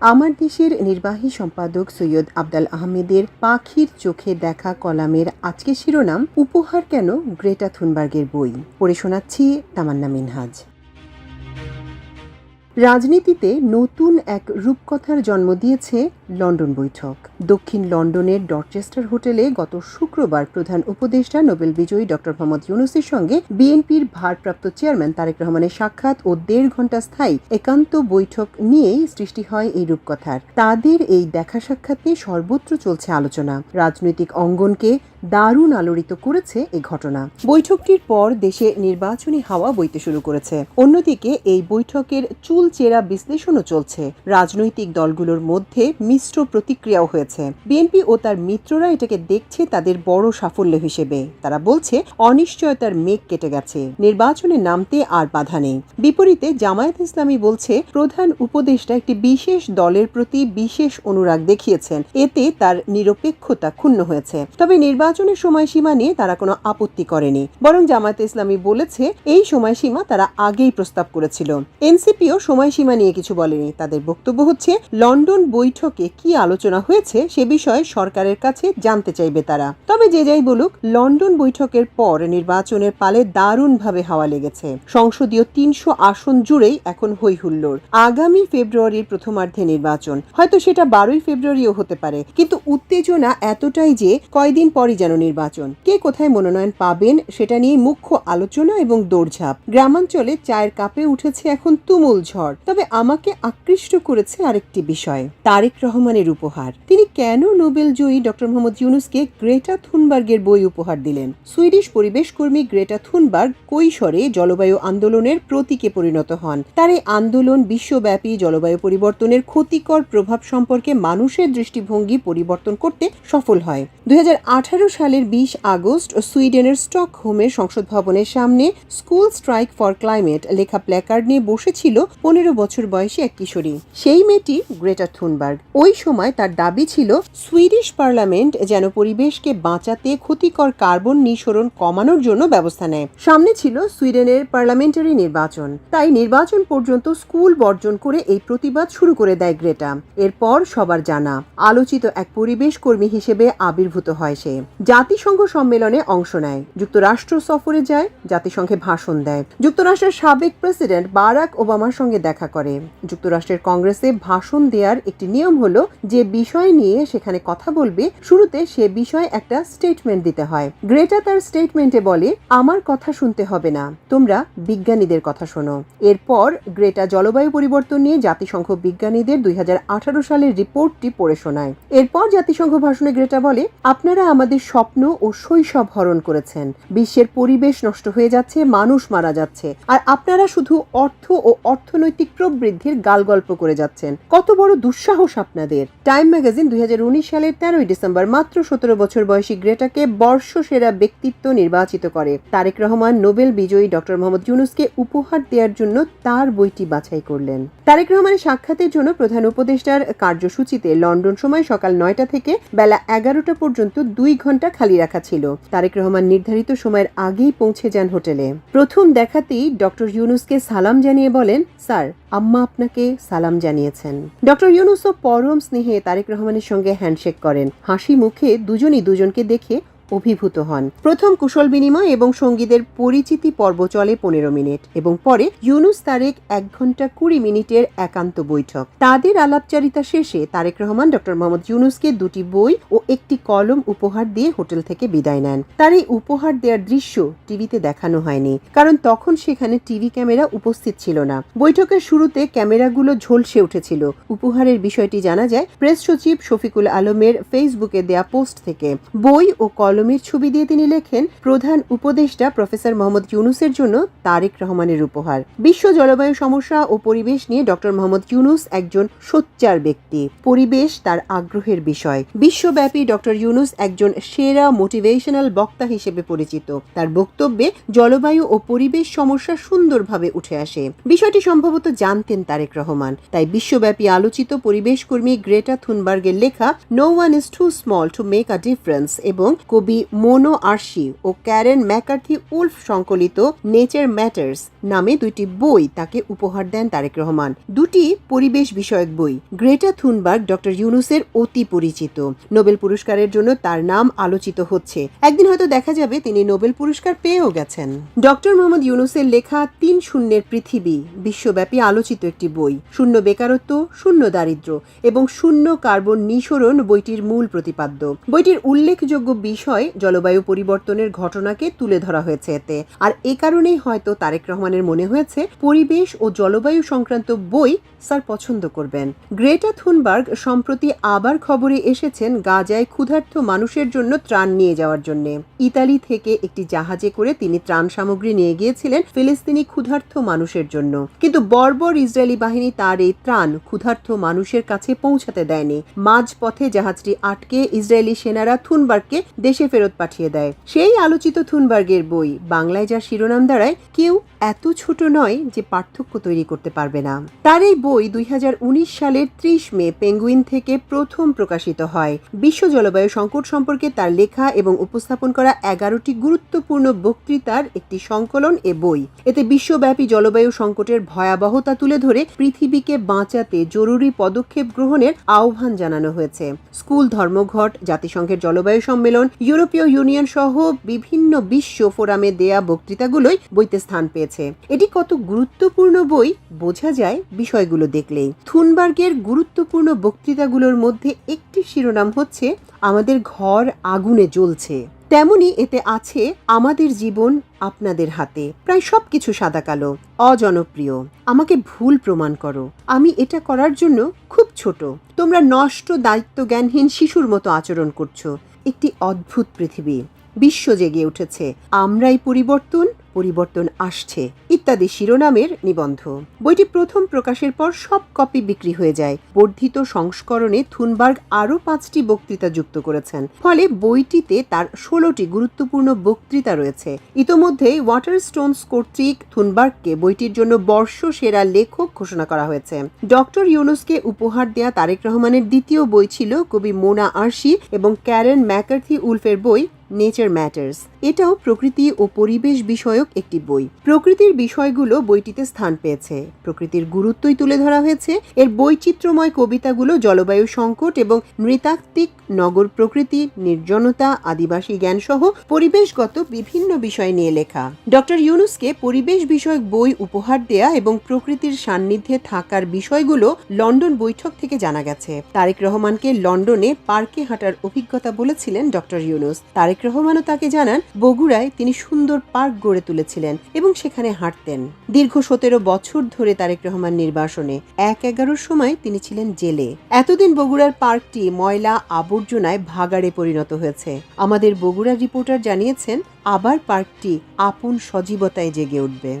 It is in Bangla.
আমার দেশের নির্বাহী সম্পাদক সৈয়দ আবদাল আহমেদের পাখির চোখে দেখা কলামের আজকে শিরোনাম, উপহার কেন গ্রেটা থুনবার্গের বই? পড়ে শোনাচ্ছি তামান্না মিনহাজ। রাজনীতিতে নতুন এক রূপকথার জন্ম দিয়েছে লন্ডন বৈঠক। দক্ষিণ লন্ডনের ডরচেস্টার হোটেলে গত শুক্রবার প্রধান উপদেষ্টা, নোবেল বিজয়ী ডক্টর মোহাম্মদ ইউনুসের সঙ্গে বিএনপির ভারপ্রাপ্ত চেয়ারম্যান তারেক রহমানের সাক্ষাৎ ও দেড় ঘণ্টা স্থায়ী একান্ত বৈঠক নিয়েই সৃষ্টি হয় এই রূপকথার। তাদের এই দেখা সাক্ষাৎ সর্বত্র চলছে আলোচনা। রাজনৈতিক অঙ্গনকে দারুণ আলোড়িত করেছে এই ঘটনা। বৈঠকটির পর দেশে নির্বাচনী হাওয়া বইতে শুরু করেছে। অন্যদিকে এই বৈঠকের চুলচেরা বিশ্লেষণও চলছে। রাজনৈতিক দলগুলোর মধ্যে মিশ্র প্রতিক্রিয়াও হয়েছে। বিএনপি ও তার মিত্ররা এটাকে দেখছে তাদের বড় সাফল্য হিসেবে। তারা বলছে, অনিশ্চয়তার মেঘ কেটে গেছে। নির্বাচনে নামতে আর বাধা নেই। বিপরীতে জামায়াত ইসলামী বলছে, প্রধান উপদেষ্টা একটি বিশেষ দলের প্রতি বিশেষ অনুরাগ দেখিয়েছেন। এতে তার নিরপেক্ষতা ক্ষুণ্ণ হয়েছে। তবে নির্বাচনের সময়সীমা নিয়ে তারা কোনো আপত্তি করেনি। বরং জামায়াত ইসলামী বলেছে, এই সময়সীমা তারা আগেই প্রস্তাব করেছিল। এনসিপিও সময়সীমা নিয়ে কিছু বলেনি। তাদের বক্তব্য হচ্ছে, লন্ডন বৈঠকে কি আলোচনা হয়েছে সে বিষয়ে সরকারের কাছে জানতে চাইবে তারা। তবে যে যাই বলুক, লন্ডন বৈঠকের পর নির্বাচনের পালে দারুণভাবে হাওয়া লেগেছে। সংসদীয় তিনশো আসন জুড়েই এখন হই হুল্লোড় আগামী ফেব্রুয়ারির প্রথমার্ধে নির্বাচন। হয়তো সেটা বারোই ফেব্রুয়ারিও হতে পারে। কিন্তু উত্তেজনা এতটাই যে কয়দিন পরই যেন নির্বাচন। কে কোথায় মনোনয়ন পাবেন সেটা নিয়ে মুখ্য আলোচনা এবং দৌড়ঝাঁপ। গ্রামাঞ্চলে চায়ের কাপে উঠেছে এখন তুমুল ঝড়। তবে আমাকে আকৃষ্ট করেছে আরেকটি বিষয়, তারেক রহমানের উপহার। তিনি কেন নোবেল জয়ী ডক্টর মোহাম্মদ ইউনুসকে গ্রেটা থুনবার্গের বই উপহার দিলেন? সুইডিশ পরিবেশ কর্মী গ্রেটা থুনবার্গ কৈশোরে জলবায়ু আন্দোলনের প্রতীকে পরিণত হন। তার এই আন্দোলন বিশ্বব্যাপী জলবায়ু পরিবর্তনের ক্ষতিকর প্রভাব সম্পর্কে মানুষের দৃষ্টিভঙ্গি পরিবর্তন করতে সফল হয়। দুই হাজার আঠারো সালের বিশ আগস্ট সুইডেনের স্টকহোমের সংসদ ভবনের সামনে স্কুল স্ট্রাইক ফর ক্লাইমেট লেখা প্ল্যাকার্ড নিয়ে বসেছিল পনেরো বছর বয়সী এক কিশোরী। সেই মেয়েটি গ্রেটা থুনবার্গ। ওই সময় তার দাবি ছিল, সুইডিশ পার্লামেন্ট যেন পরিবেশকে বাঁচাতে ক্ষতিকর কার্বন নিঃসরণ কমানোর জন্য ব্যবস্থা নেয়। সামনে ছিল সুইডেনের পার্লামেন্টারি নির্বাচন। তাই নির্বাচন পর্যন্ত স্কুল বর্জন করে এই প্রতিবাদ শুরু করে দেয় গ্রেটা। এরপর সবার জানা, আলোচিত এক পরিবেশ কর্মী হিসেবে আবির্ভূত হয় সে। জাতিসংঘ সম্মেলনে অংশ নেয়। যুক্তরাষ্ট্র সফরে যায়, জাতিসংঘে ভাষণ দেয়। যুক্তরাষ্ট্রের সাবেক প্রেসিডেন্ট বারাক ওবামার সঙ্গে দেখা করে। যুক্তরাষ্ট্রের কংগ্রেসে ভাষণ দেওয়ার একটি নিয়ম হলো যে বিষয় নিয়ে সেখানে কথা বলবে, শুরুতে সে বিষয়ে একটা স্টেটমেন্ট দিতে হয়। গ্রেটা তার স্টেটমেন্টে বলে, আমার কথা শুনতে হবে না, তোমরা বিজ্ঞানীদের কথা শোনো। এরপর গ্রেটা জলবায়ু পরিবর্তন নিয়ে জাতিসংঘ বিজ্ঞানীদের দুই আঠারো সালের রিপোর্টটি পড়ে শোনায়। এরপর জাতিসংঘ ভাষণে গ্রেটা বলে, আপনারা আমাদের স্বপ্ন ও শৈশব হরণ করেছেন। বিশ্বের পরিবেশ নষ্ট হয়ে যাচ্ছে, মানুষ মারা যাচ্ছে। আর আপনারা শুধু অর্থ ও অর্থনৈতিক প্রবৃদ্ধির গালগল্প করে যাচ্ছেন। কত বড় দুঃসাহস আপনাদের। টাইম ম্যাগাজিন দুই সালের তেরোই ডিসেম্বর মাত্র সতেরো বছর বয়সী গ্রেটাকে বর্ষসেরা ব্যক্তিত্ব নির্বাচিত করে। তারেক রহমান, নোবেল বিজয়ী ডক্টর মোহাম্মদ ইউনুসকে উপহার দেওয়ার জন্য তার বইটি বাছাই করলেন। তারেক রহমানের সাক্ষাতের জন্য প্রধান উপদেষ্টার কার্যসূচিতে লন্ডন সময় সকাল নয়টা থেকে বেলা এগারোটা পর্যন্ত দুই ঘণ্টা খালি রাখা ছিল। তারেক রহমান নির্ধারিত সময়ের আগেই পৌঁছে যান হোটেলে। প্রথম দেখাতেই ডক্টর ইউনুসকে সালাম জানিয়ে বলেন, স্যার আম্মা আপনাকে সালাম জানিয়েছেন। ডক্টর ইউনুসও পরম স্নেহে তারেক রহমানের সঙ্গে হ্যান্ডশেক করেন। হাসি মুখে দুজনই দুজনকে দেখে অভিভূত হন। প্রথম কুশল বিনিময় এবং সঙ্গীদের পরিচিতি পর্ব চলে পনেরো মিনিট এবং পরে ইউনুস তারেক এক ঘণ্টা কুড়ি মিনিটের একান্ত বৈঠক। তাদের আলাপচারিতা শেষে তারেক রহমান ডক্টর মোহাম্মদ ইউনুসকে দুটি বই ও একটি কলম উপহার দিয়ে হোটেল থেকে বিদায় নেন। তার এই উপহার দেওয়ার দৃশ্য টিভিতে দেখানো হয়নি, কারণ তখন সেখানে টিভি ক্যামেরা উপস্থিত ছিল না। বৈঠকের শুরুতে ক্যামেরাগুলো ঝলসে উঠেছিল। উপহারের বিষয়টি জানা যায় প্রেস সচিব শফিকুল আলমের ফেসবুকে দেয়া পোস্ট থেকে। বই ও কলম কলমের ছবি দিয়ে তিনি লেখেন, প্রধান উপদেষ্টা প্রফেসর মোহাম্মদ ইউনুসের জন্য তারেক রহমানের উপহার। বিশ্ব জলবায়ু সমস্যা ও পরিবেশ নিয়ে ডক্টর মোহাম্মদ ইউনুস একজন সোচ্চার ব্যক্তি। পরিবেশ তার আগ্রহের বিষয়। বিশ্বব্যাপী ডক্টর ইউনুস একজন সেরা মোটিভেশনাল বক্তা হিসেবে পরিচিত। তার বক্তব্যে, জলবায়ু ও পরিবেশ সমস্যা সুন্দরভাবে উঠে আসে। বিষয়টি সম্ভবত জানতেন তারেক রহমান। তাই বিশ্বব্যাপী আলোচিত পরিবেশ কর্মী গ্রেটা থুনবার্গের লেখা no one is too small to make a difference এবং কবি কবি মোনো আরশি ও ক্যারেন ম্যাকার্থি উলফ সংকলিত নেচার ম্যাটার্স নামে দুইটি বই তাকে উপহার দেন তারেক রহমান। দুটি পরিবেশ বিষয়ক বই। গ্রেটা থুনবার্গ, ডক্টর ইউনুসের অতি পরিচিত। নোবেল পুরস্কারের জন্য তার নাম আলোচিত হচ্ছে। একদিন হয়তো দেখা যাবে তিনি নোবেল পুরস্কার পেয়েও গেছেন। ডক্টর মোহাম্মদ ইউনুসের লেখা তিন শূন্যের পৃথিবী বিশ্বব্যাপী আলোচিত একটি বই। শূন্য বেকারত্ব, শূন্য দারিদ্র্য এবং শূন্য কার্বন নিঃসরণ বইটির মূল প্রতিপাদ্য। বইটির উল্লেখযোগ্য বিষয় জলবায়ু পরিবর্তনের ঘটনাকে তুলে ধরা হয়েছে এতে। আর এ কারণেই হয়তো তারেক রহমানের মনে হয়েছে, পরিবেশ ও জলবায়ু সংক্রান্ত বই স্যার পছন্দ করবেন। গ্রেটা থুনবার্গ সম্প্রতি আবার খবরে এসেছেন গাজায় ক্ষুধার্ত মানুষের জন্য ত্রাণ নিয়ে যাওয়ার জন্য। ইতালি থেকে একটি জাহাজে করে তিনি ত্রাণ সামগ্রী নিয়ে গিয়েছিলেন ফিলিস্তিনি ক্ষুধার্ত মানুষের জন্য। কিন্তু বর্বর ইসরায়েলি বাহিনী তার এই ত্রাণ ক্ষুধার্ত মানুষের কাছে পৌঁছাতে দেয়নি। মাঝপথে জাহাজটি আটকে ইসরায়েলি সেনারা থুনবার্গকে দেশে ফেরত পাঠিয়ে দেয়। সেই আলোচিত থুনবার্গের বই বাংলায় যার শিরোনাম দাঁড়ায়, কেউ এত ছোট নয় যে পার্থক্য তৈরি করতে পারবে না। তার এই বই দুই সালের ত্রিশ মে পেঙ্গুইন থেকে প্রথম প্রকাশিত হয়। বিশ্ব জলবায়ু সংকট সম্পর্কে তার লেখা এবং উপস্থাপন করা এগারোটি গুরুত্বপূর্ণ বক্তৃতার একটি সংকলন এ বই। এতে বিশ্বব্যাপী জলবায়ু সংকটের ভয়াবহতা তুলে ধরে পৃথিবীকে বাঁচাতে জরুরি পদক্ষেপ গ্রহণের আহ্বান জানানো হয়েছে। স্কুল ধর্মঘট, জাতিসংঘের জলবায়ু সম্মেলন ইউরোপীয় ইউনিয়ন সহ বিভিন্ন বিশ্ব ফোরামে দেয়া বক্তৃতাগুলোই বইতে স্থান পেয়েছে। এটি কত গুরুত্বপূর্ণ বই বোঝা যায় বিষয়গুলো দেখলেই। থুনবার্গের গুরুত্বপূর্ণ বক্তৃতাগুলোর মধ্যে একটি শিরোনাম হচ্ছে, আমাদের ঘর আগুনে জ্বলছে। তেমনি এতে আছে, আমাদের জীবন আপনাদের হাতে। প্রায় সবকিছু সাদা কালো, অজনপ্রিয়। আমাকে ভুল প্রমাণ করো। আমি এটা করার জন্য খুব ছোট। তোমরা নষ্ট দায়িত্ব জ্ঞানহীন শিশুর মতো আচরণ করছ। একটি অদ্ভুত পৃথিবী। বিশ্ব জেগে উঠেছে। আমরাই পরিবর্তন পরিবর্তন আসছে ইত্যাদি শিরোনামের নিবন্ধ। বইটি প্রথম প্রকাশের পর সব কপি বিক্রি হয়ে যায়। বর্ধিত সংস্করণে থুনবার্গ আরও পাঁচটি বক্তৃতা যুক্ত করেছেন। ফলে বইটিতে তার ষোলোটি গুরুত্বপূর্ণ বক্তৃতা রয়েছে। ইতোমধ্যেই ওয়াটার স্টোনস কর্তৃক থুনবার্গকে বইটির জন্য বর্ষ সেরা লেখক ঘোষণা করা হয়েছে। ডক্টর ইউনুসকে উপহার দেয়া তারেক রহমানের দ্বিতীয় বই ছিল কবি মোনা আরশি এবং ক্যারেন ম্যাকার্থি উলফের বই নেচার ম্যাটার্স এটাও প্রকৃতি ও পরিবেশ বিষয়ক একটি বই। প্রকৃতির বিষয়গুলো বইটিতে স্থান পেয়েছে। প্রকৃতির গুরুত্বই তুলে ধরা হয়েছে। এর বৈচিত্র্যময় কবিতাগুলো জলবায়ু সংকট এবং নৃতাত্ত্বিক নগর প্রকৃতি, নির্জনতা, আদিবাসী জ্ঞান সহ পরিবেশগত বিভিন্ন বিষয় নিয়ে লেখা। ডক্টর ইউনুসকে পরিবেশ বিষয়ক বই উপহার দেয়া এবং প্রকৃতির সান্নিধ্যে থাকার বিষয়গুলো লন্ডন বৈঠক থেকে জানা গেছে। তারেক রহমানকে লন্ডনে পার্কে হাঁটার অভিজ্ঞতা বলেছিলেন ডক্টর ইউনুস। তারেক রহমানও তাকে জানান, বগুড়ায় তিনি সুন্দর পার্ক গড়ে তুলেছিলেন এবং সেখানে হাঁটতেন। দীর্ঘ সতেরো বছর ধরে তারেক রহমান নির্বাসনে, এক এগারোর সময় তিনি ছিলেন জেলে। এতদিন বগুড়ার পার্কটি ময়লা আবর্জনায় ভাগাড়ে পরিণত হয়েছে। আমাদের বগুড়ার রিপোর্টার জানিয়েছেন, আবার পার্কটি আপন সজীবতায় জেগে উঠবে।